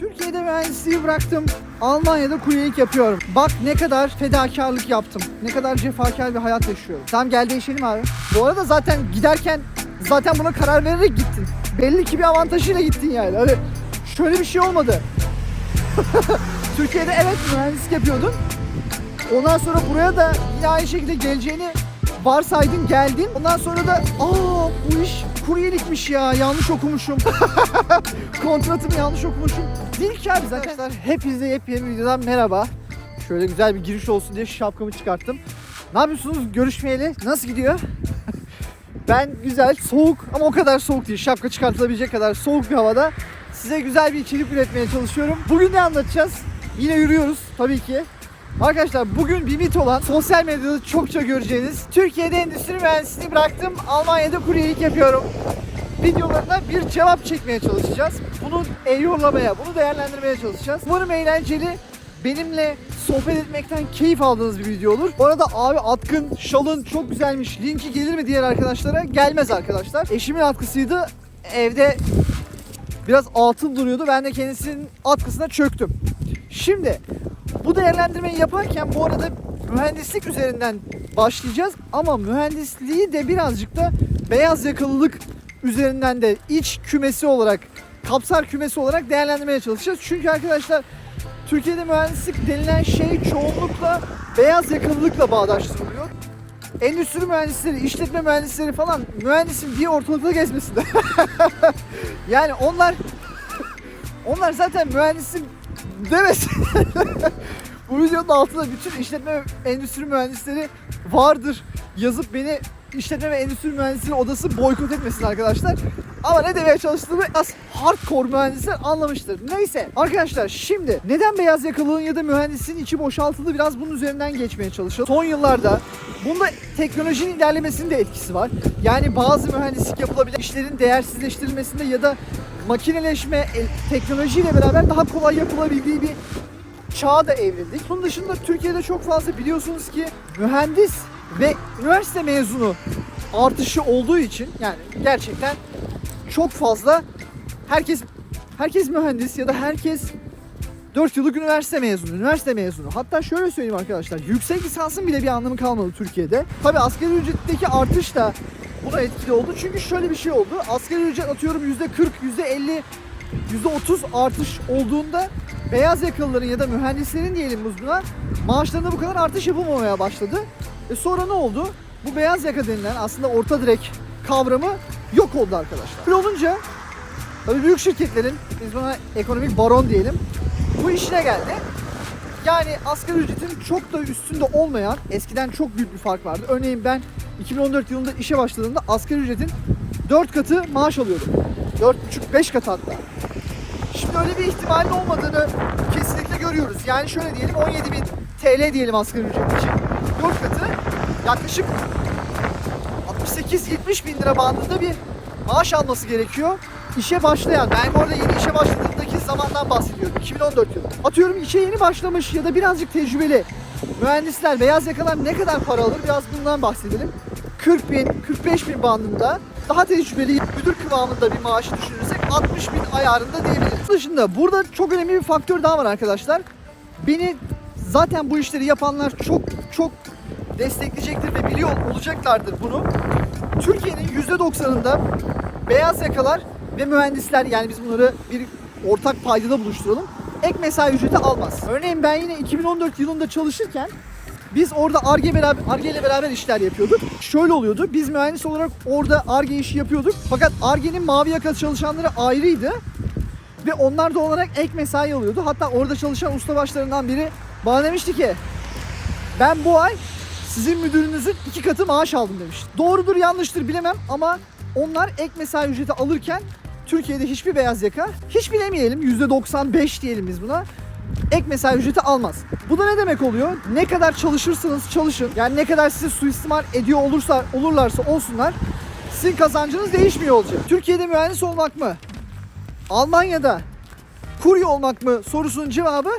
Türkiye'de mühendisliği bıraktım. Almanya'da kuryelik yapıyorum. Bak ne kadar fedakarlık yaptım. Ne kadar cefakar bir hayat yaşıyorum. Tamam gel değişelim abi. Bu arada zaten giderken zaten buna karar vererek gittin. Belli ki bir avantajıyla gittin yani. Öyle şöyle bir şey olmadı. Türkiye'de evet mühendislik yapıyordun. Ondan sonra buraya da yine aynı şekilde geleceğini varsaydın geldin. Ondan sonra da aa bu iş kuryelikmiş ya yanlış okumuşum. Kontratımı yanlış okumuşum. Değil ki abi zaten. Arkadaşlar hepinize yepyeni bir videodan merhaba. Şöyle güzel bir giriş olsun diye şapkamı çıkarttım. Ne yapıyorsunuz görüşmeyeli? Nasıl gidiyor? ben güzel, soğuk ama o kadar soğuk değil. Şapka çıkartılabilecek kadar soğuk bir havada size güzel bir içerik üretmeye çalışıyorum. Bugün ne anlatacağız? Yine yürüyoruz tabii ki. Arkadaşlar bugün bir mit olan sosyal medyada çokça göreceğiniz Türkiye'de endüstri mühendisliğini bıraktım Almanya'da kuryelik yapıyorum videolarına bir cevap çekmeye çalışacağız. Bunu yorumlamaya, bunu değerlendirmeye çalışacağız. Umarım eğlenceli, benimle sohbet etmekten keyif aldığınız bir video olur. Bu arada abi atkın, şalın çok güzelmiş. Linki gelir mi diğer arkadaşlara? Gelmez arkadaşlar. Eşimin atkısıydı. Evde biraz altın duruyordu. Ben de kendisinin atkısına çöktüm. Şimdi bu değerlendirmeyi yaparken bu arada mühendislik üzerinden başlayacağız ama mühendisliği de birazcık da beyaz yakalılık üzerinden de iç kümesi olarak, kapsar kümesi olarak değerlendirmeye çalışacağız. Çünkü arkadaşlar Türkiye'de mühendislik denilen şey çoğunlukla beyaz yakalılıkla bağdaştırılıyor. Endüstri mühendisleri, işletme mühendisleri falan mühendisim diye ortalıkta gezmesinler. yani onlar onlar zaten mühendisim demesin. Bu videonun altında bütün işletme endüstri mühendisleri vardır yazıp beni işletme ve endüstri mühendisleri odası boykot etmesin arkadaşlar. Ama ne demeye çalıştığımı az hardcore mühendisler anlamıştır. Neyse arkadaşlar şimdi neden beyaz yakalılığın ya da mühendisliğin içi boşaltıldı biraz bunun üzerinden geçmeye çalışalım. Son yıllarda bunda teknolojinin ilerlemesinin de etkisi var. Yani bazı mühendislik yapılabilir işlerin değersizleştirilmesinde ya da makineleşme e, teknolojiyle beraber daha kolay yapılabildiği bir çağa da evrildik. Bunun dışında Türkiye'de çok fazla biliyorsunuz ki mühendis ve üniversite mezunu artışı olduğu için yani gerçekten çok fazla herkes herkes mühendis ya da herkes 4 yıllık üniversite mezunu, üniversite mezunu. Hatta şöyle söyleyeyim arkadaşlar, yüksek lisansın bile bir anlamı kalmadı Türkiye'de. Tabi asgari ücretteki artış da buna etkili oldu. Çünkü şöyle bir şey oldu. Asgari ücret atıyorum %40, %50, %30 artış olduğunda beyaz yakalıların ya da mühendislerin diyelim buna maaşlarında bu kadar artış yapılmamaya başladı. E sonra ne oldu? Bu beyaz yaka denilen aslında orta direk kavramı yok oldu arkadaşlar. Böyle olunca tabii büyük şirketlerin biz buna ekonomik baron diyelim bu işine geldi. Yani asgari ücretin çok da üstünde olmayan eskiden çok büyük bir fark vardı. Örneğin ben 2014 yılında işe başladığımda asgari ücretin 4 katı maaş alıyordum. 4,5-5 katı hatta. Şimdi öyle bir ihtimalin olmadığını kesinlikle görüyoruz. Yani şöyle diyelim 17 bin TL diyelim asgari ücret için. 4 katı yaklaşık 68-70 bin lira bandında bir maaş alması gerekiyor. İşe başlayan, ben bu arada yeni işe başladığımdaki zamandan bahsediyorum. 2014 yılı. Atıyorum işe yeni başlamış ya da birazcık tecrübeli mühendisler, beyaz yakalar ne kadar para alır biraz bundan bahsedelim. 40 bin, 45 bin bandında daha tecrübeli müdür kıvamında bir maaşı düşünürsek 60 bin ayarında diyebiliriz. Bunun dışında burada çok önemli bir faktör daha var arkadaşlar. Beni zaten bu işleri yapanlar çok çok destekleyecektir ve biliyor olacaklardır bunu. Türkiye'nin %90'ında beyaz yakalar ve mühendisler yani biz bunları bir ortak paydada buluşturalım. Ek mesai ücreti almaz. Örneğin ben yine 2014 yılında çalışırken biz orada ARGE beraber ARGE ile beraber işler yapıyorduk. Şöyle oluyordu. Biz mühendis olarak orada ARGE işi yapıyorduk. Fakat ARGE'nin mavi yaka çalışanları ayrıydı. Ve onlar da olarak ek mesai alıyordu. Hatta orada çalışan ustabaşlarından biri bana demişti ki ben bu ay sizin müdürünüzün iki katı maaş aldım demiş. Doğrudur yanlıştır bilemem ama onlar ek mesai ücreti alırken Türkiye'de hiçbir beyaz yaka, hiç bilemeyelim %95 diyelim biz buna ek mesai ücreti almaz. Bu da ne demek oluyor? Ne kadar çalışırsanız çalışın, yani ne kadar sizi suistimal ediyor olursa olurlarsa olsunlar, sizin kazancınız değişmiyor olacak. Türkiye'de mühendis olmak mı? Almanya'da kurye olmak mı sorusunun cevabı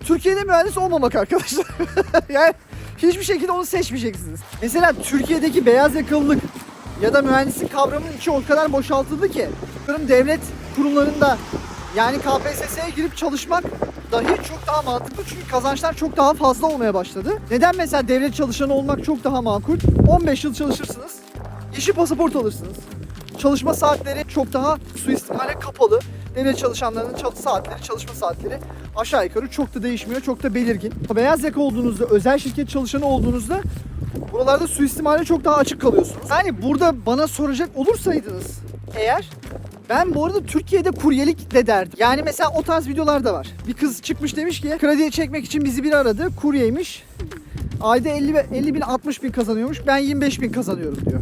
Türkiye'de mühendis olmamak arkadaşlar. yani hiçbir şekilde onu seçmeyeceksiniz. Mesela Türkiye'deki beyaz yakalılık ya da mühendislik kavramının içi o kadar boşaltıldı ki. Devlet kurumlarında Yani KPSS'ye girip çalışmak dahi çok daha mantıklı çünkü kazançlar çok daha fazla olmaya başladı. Neden mesela devlet çalışanı olmak çok daha makul? 15 yıl çalışırsınız, yeşil pasaport alırsınız. Çalışma saatleri çok daha suistimale kapalı. Devlet çalışanlarının çal- saatleri, çalışma saatleri aşağı yukarı çok da değişmiyor, çok da belirgin. Beyaz yaka olduğunuzda, özel şirket çalışanı olduğunuzda buralarda suistimale çok daha açık kalıyorsunuz. Yani burada bana soracak olursaydınız eğer ben bu arada Türkiye'de kuryelik de derdim. Yani mesela o tarz videolar da var. Bir kız çıkmış demiş ki krediye çekmek için bizi biri aradı. Kuryeymiş. Ayda 50, ve- 50 bin 60 bin kazanıyormuş. Ben 25 bin kazanıyorum diyor.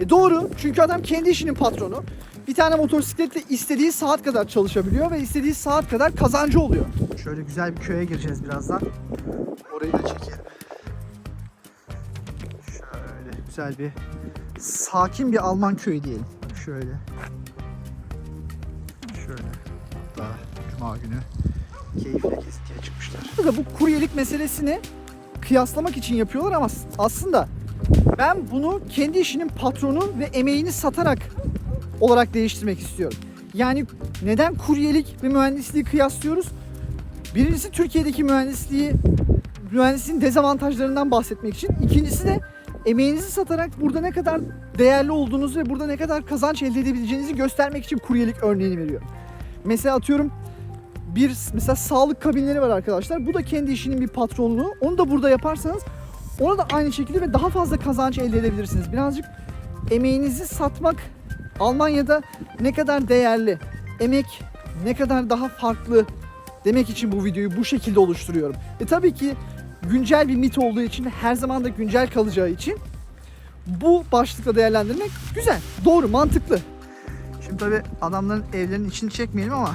E doğru. Çünkü adam kendi işinin patronu. Bir tane motosikletle istediği saat kadar çalışabiliyor ve istediği saat kadar kazancı oluyor. Şöyle güzel bir köye gireceğiz birazdan. Orayı da çekelim. Şöyle güzel bir sakin bir Alman köyü diyelim. Şöyle. Cuma günü keyifle gezintiye çıkmışlar. Burada bu kuryelik meselesini kıyaslamak için yapıyorlar ama aslında ben bunu kendi işinin patronu ve emeğini satarak olarak değiştirmek istiyorum. Yani neden kuryelik ve mühendisliği kıyaslıyoruz? Birincisi Türkiye'deki mühendisliği, mühendisliğin dezavantajlarından bahsetmek için. İkincisi de emeğinizi satarak burada ne kadar değerli olduğunuzu ve burada ne kadar kazanç elde edebileceğinizi göstermek için kuryelik örneğini veriyorum. Mesela atıyorum bir mesela sağlık kabinleri var arkadaşlar. Bu da kendi işinin bir patronluğu. Onu da burada yaparsanız ona da aynı şekilde ve daha fazla kazanç elde edebilirsiniz. Birazcık emeğinizi satmak Almanya'da ne kadar değerli, emek ne kadar daha farklı demek için bu videoyu bu şekilde oluşturuyorum. E tabii ki güncel bir mit olduğu için her zaman da güncel kalacağı için bu başlıkla değerlendirmek güzel, doğru, mantıklı. Şimdi tabii adamların evlerinin içini çekmeyelim ama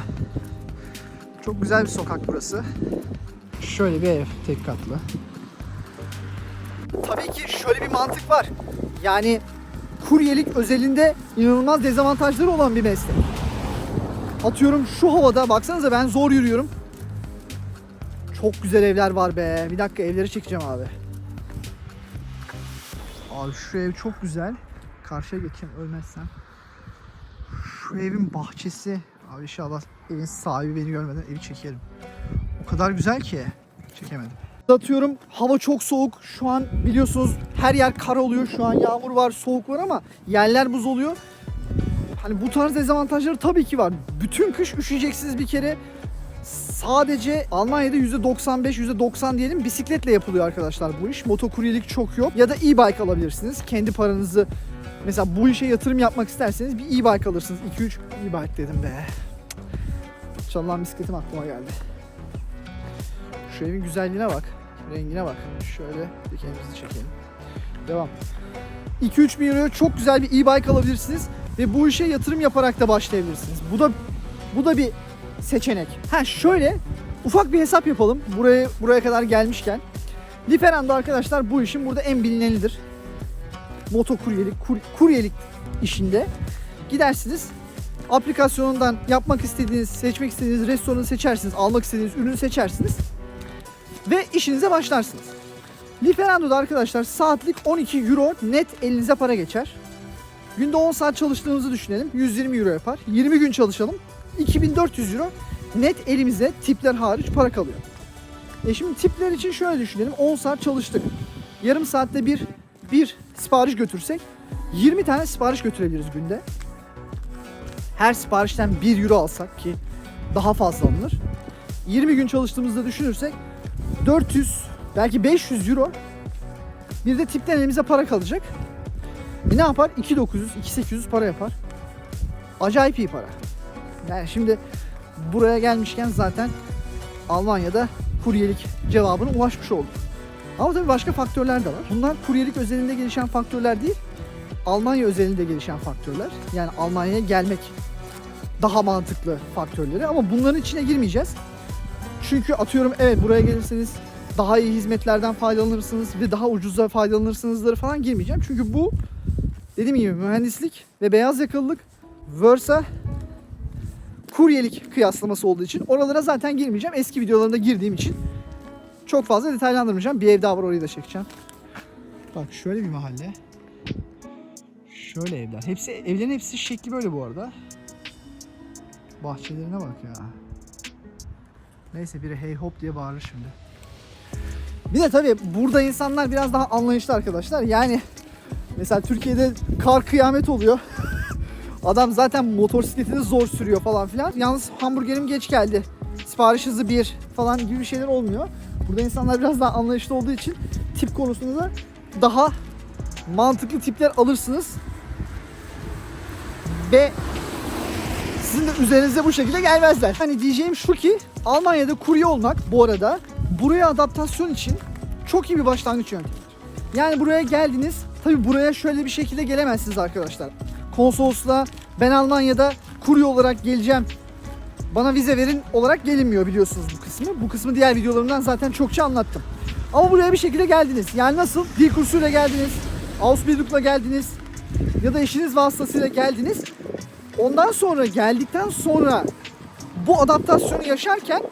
çok güzel bir sokak burası. Şöyle bir ev, tek katlı. Tabii ki şöyle bir mantık var. Yani kuryelik özelinde inanılmaz dezavantajları olan bir meslek. Atıyorum şu havada baksanıza ben zor yürüyorum. Çok güzel evler var be. Bir dakika evleri çekeceğim abi. Abi şu ev çok güzel. Karşıya geçeyim ölmezsem. Şu evin bahçesi. Abi inşallah evin sahibi beni görmeden evi çekerim. O kadar güzel ki. Çekemedim. Atıyorum hava çok soğuk. Şu an biliyorsunuz her yer kar oluyor. Şu an yağmur var, soğuk var ama yerler buz oluyor. Hani bu tarz dezavantajları tabii ki var. Bütün kış üşüyeceksiniz bir kere. Sadece Almanya'da %95, %90 diyelim bisikletle yapılıyor arkadaşlar bu iş. Motokuryelik çok yok. Ya da e-bike alabilirsiniz. Kendi paranızı mesela bu işe yatırım yapmak isterseniz bir e-bike alırsınız. 2-3 e-bike dedim be. Çalınan bisikletim aklıma geldi. Şu evin güzelliğine bak. Rengine bak. Şöyle tekerimizi çekelim. Devam. 2-3 bin euroya çok güzel bir e-bike alabilirsiniz ve bu işe yatırım yaparak da başlayabilirsiniz. Bu da bu da bir seçenek. Ha şöyle ufak bir hesap yapalım. Buraya buraya kadar gelmişken. Liferando arkadaşlar bu işin burada en bilinenidir. Motokuryelik, kur, kuryelik işinde gidersiniz. Aplikasyonundan yapmak istediğiniz, seçmek istediğiniz restoranı seçersiniz, almak istediğiniz ürünü seçersiniz ve işinize başlarsınız. Liferando'da arkadaşlar saatlik 12 euro net elinize para geçer. Günde 10 saat çalıştığımızı düşünelim. 120 euro yapar. 20 gün çalışalım. 2400 euro net elimize tipler hariç para kalıyor. E şimdi tipler için şöyle düşünelim. 10 saat çalıştık. Yarım saatte bir bir sipariş götürsek 20 tane sipariş götürebiliriz günde. Her siparişten 1 euro alsak ki daha fazla alınır. 20 gün çalıştığımızda düşünürsek 400 belki 500 euro bir de tipten elimize para kalacak. E ne yapar? 2900, 2800 para yapar. Acayip iyi para. Yani şimdi buraya gelmişken zaten Almanya'da kuryelik cevabına ulaşmış olduk. Ama tabii başka faktörler de var. Bunlar kuryelik özelinde gelişen faktörler değil, Almanya özelinde gelişen faktörler. Yani Almanya'ya gelmek daha mantıklı faktörleri ama bunların içine girmeyeceğiz. Çünkü atıyorum evet buraya gelirseniz daha iyi hizmetlerden faydalanırsınız ve daha ucuza faydalanırsınızları falan girmeyeceğim. Çünkü bu dediğim gibi mühendislik ve beyaz yakalılık versa kuryelik kıyaslaması olduğu için oralara zaten girmeyeceğim. Eski videolarında girdiğim için çok fazla detaylandırmayacağım. Bir ev daha var orayı da çekeceğim. Bak şöyle bir mahalle. Şöyle evler. Hepsi evlerin hepsi şekli böyle bu arada. Bahçelerine bak ya. Neyse biri hey hop diye bağırır şimdi. Bir de tabii burada insanlar biraz daha anlayışlı arkadaşlar. Yani mesela Türkiye'de kar kıyamet oluyor. Adam zaten motosikletini zor sürüyor falan filan. Yalnız hamburgerim geç geldi. Sipariş hızı bir falan gibi şeyler olmuyor. Burada insanlar biraz daha anlayışlı olduğu için tip konusunda da daha mantıklı tipler alırsınız. Ve sizin de üzerinize bu şekilde gelmezler. Hani diyeceğim şu ki Almanya'da kurye olmak bu arada buraya adaptasyon için çok iyi bir başlangıç yöntemidir. Yani buraya geldiniz. Tabi buraya şöyle bir şekilde gelemezsiniz arkadaşlar. Konsolosluğa ben Almanya'da kurye olarak geleceğim. Bana vize verin olarak gelinmiyor biliyorsunuz bu kısmı. Bu kısmı diğer videolarımdan zaten çokça anlattım. Ama buraya bir şekilde geldiniz. Yani nasıl? Dil kursuyla geldiniz. Ausbildung'la geldiniz. Ya da eşiniz vasıtasıyla geldiniz. Ondan sonra geldikten sonra bu adaptasyonu yaşarken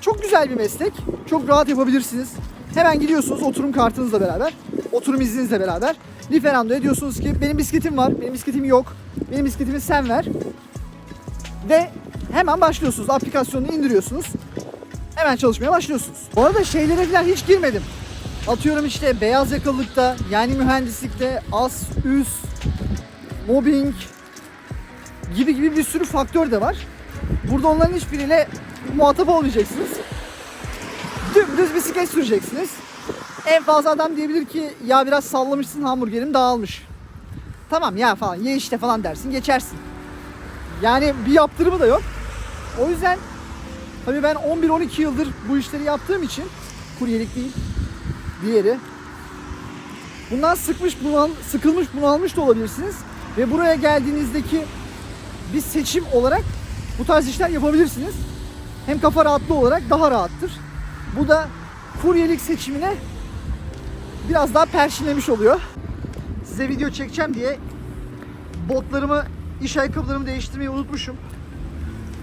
çok güzel bir meslek. Çok rahat yapabilirsiniz. Hemen gidiyorsunuz oturum kartınızla beraber, oturum izninizle beraber. Lieferando'ya diyorsunuz ki benim bisikletim var, benim bisikletim yok. Benim bisikletimi sen ver. Ve hemen başlıyorsunuz. Aplikasyonunu indiriyorsunuz. Hemen çalışmaya başlıyorsunuz. Bu arada şeylere falan hiç girmedim. Atıyorum işte beyaz yakalılıkta, yani mühendislikte, as, üs, mobbing, gibi gibi bir sürü faktör de var. Burada onların hiçbiriyle muhatap olmayacaksınız. Dümdüz bisiklet süreceksiniz. En fazla adam diyebilir ki ya biraz sallamışsın hamburgerim dağılmış. Tamam ya falan ye işte falan dersin geçersin. Yani bir yaptırımı da yok. O yüzden tabii ben 11-12 yıldır bu işleri yaptığım için kuryelik değil diğeri. Bundan sıkmış, bunal, sıkılmış, bunalmış da olabilirsiniz. Ve buraya geldiğinizdeki bir seçim olarak bu tarz işler yapabilirsiniz. Hem kafa rahatlığı olarak daha rahattır. Bu da kuryelik seçimine biraz daha perşinlemiş oluyor. Size video çekeceğim diye botlarımı, iş ayakkabılarımı değiştirmeyi unutmuşum.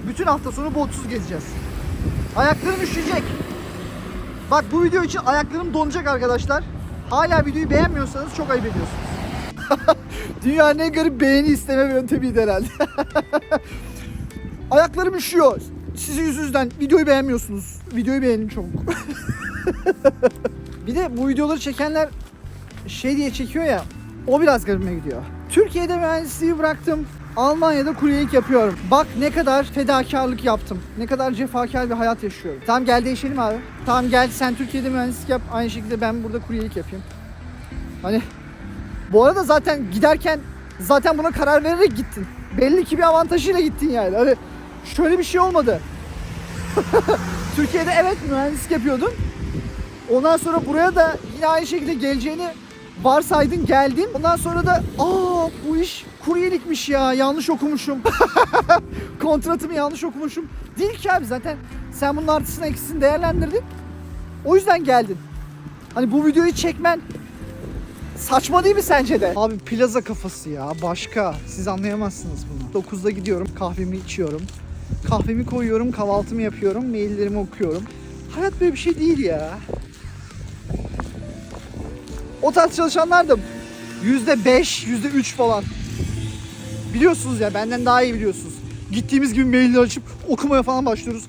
Bütün hafta sonu botsuz gezeceğiz. Ayaklarım üşüyecek. Bak bu video için ayaklarım donacak arkadaşlar. Hala videoyu beğenmiyorsanız çok ayıp ediyorsunuz. Dünyanın en garip beğeni isteme yöntemiydi herhalde. Ayaklarım üşüyor. Sizin yüzünüzden videoyu beğenmiyorsunuz. Videoyu beğenin çabuk. bir de bu videoları çekenler şey diye çekiyor ya. O biraz garibime gidiyor. Türkiye'de mühendisliği bıraktım. Almanya'da kuryelik yapıyorum. Bak ne kadar fedakarlık yaptım. Ne kadar cefakar bir hayat yaşıyorum. Tamam gel değişelim abi. Tamam gel sen Türkiye'de mühendislik yap. Aynı şekilde ben burada kuryelik yapayım. Hani bu arada zaten giderken zaten buna karar vererek gittin. Belli ki bir avantajıyla gittin yani. Hani şöyle bir şey olmadı. Türkiye'de evet mühendislik yapıyordun. Ondan sonra buraya da yine aynı şekilde geleceğini varsaydın geldin. Ondan sonra da aa bu iş kuryelikmiş ya yanlış okumuşum. Kontratımı yanlış okumuşum. Değil ki abi zaten sen bunun artısını eksisini değerlendirdin. O yüzden geldin. Hani bu videoyu çekmen Saçma değil mi sence de? Abi plaza kafası ya başka. Siz anlayamazsınız bunu. 9'da gidiyorum kahvemi içiyorum. Kahvemi koyuyorum kahvaltımı yapıyorum maillerimi okuyorum. Hayat böyle bir şey değil ya. O tarz çalışanlar da %5, %3 falan. Biliyorsunuz ya benden daha iyi biliyorsunuz. Gittiğimiz gibi mailler açıp okumaya falan başlıyoruz.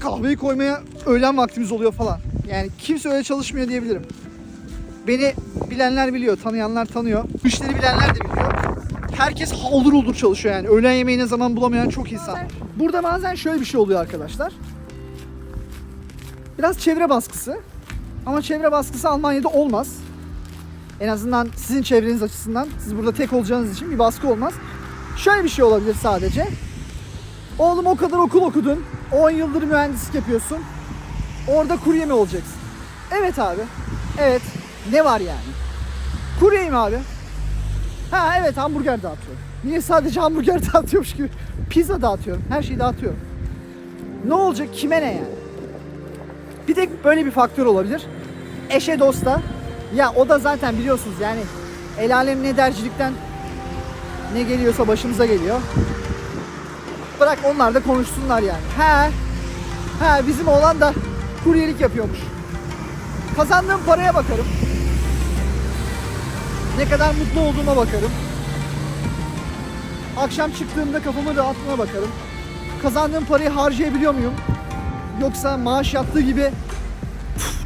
Kahveyi koymaya öğlen vaktimiz oluyor falan. Yani kimse öyle çalışmıyor diyebilirim. Beni bilenler biliyor, tanıyanlar tanıyor. Bu işleri bilenler de biliyor. Herkes olur olur çalışıyor yani. Öğlen yemeğine zaman bulamayan çok insan. Burada bazen şöyle bir şey oluyor arkadaşlar. Biraz çevre baskısı. Ama çevre baskısı Almanya'da olmaz. En azından sizin çevreniz açısından. Siz burada tek olacağınız için bir baskı olmaz. Şöyle bir şey olabilir sadece. Oğlum o kadar okul okudun. 10 yıldır mühendislik yapıyorsun. Orada kurye mi olacaksın? Evet abi. Evet. Ne var yani? Kuryeyim abi. Ha evet hamburger dağıtıyorum. Niye sadece hamburger dağıtıyormuş gibi? Pizza dağıtıyorum. Her şeyi dağıtıyorum. Ne olacak? Kime ne yani? Bir tek böyle bir faktör olabilir. Eşe dosta. Ya o da zaten biliyorsunuz yani el alem ne dercilikten ne geliyorsa başımıza geliyor. Bırak onlar da konuşsunlar yani. He. He bizim oğlan da kuryelik yapıyormuş. Kazandığım paraya bakarım. Ne kadar mutlu olduğuma bakarım. Akşam çıktığımda kafamı dağıtmama bakarım. kazandığım parayı harcayabiliyor muyum? Yoksa maaş yattığı gibi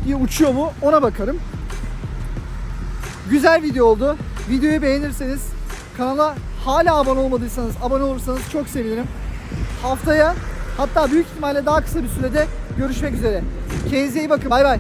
diye uçuyor mu? Ona bakarım. Güzel video oldu. Videoyu beğenirseniz kanala hala abone olmadıysanız abone olursanız çok sevinirim. Haftaya hatta büyük ihtimalle daha kısa bir sürede görüşmek üzere. Kendinize iyi bakın. Bay bay.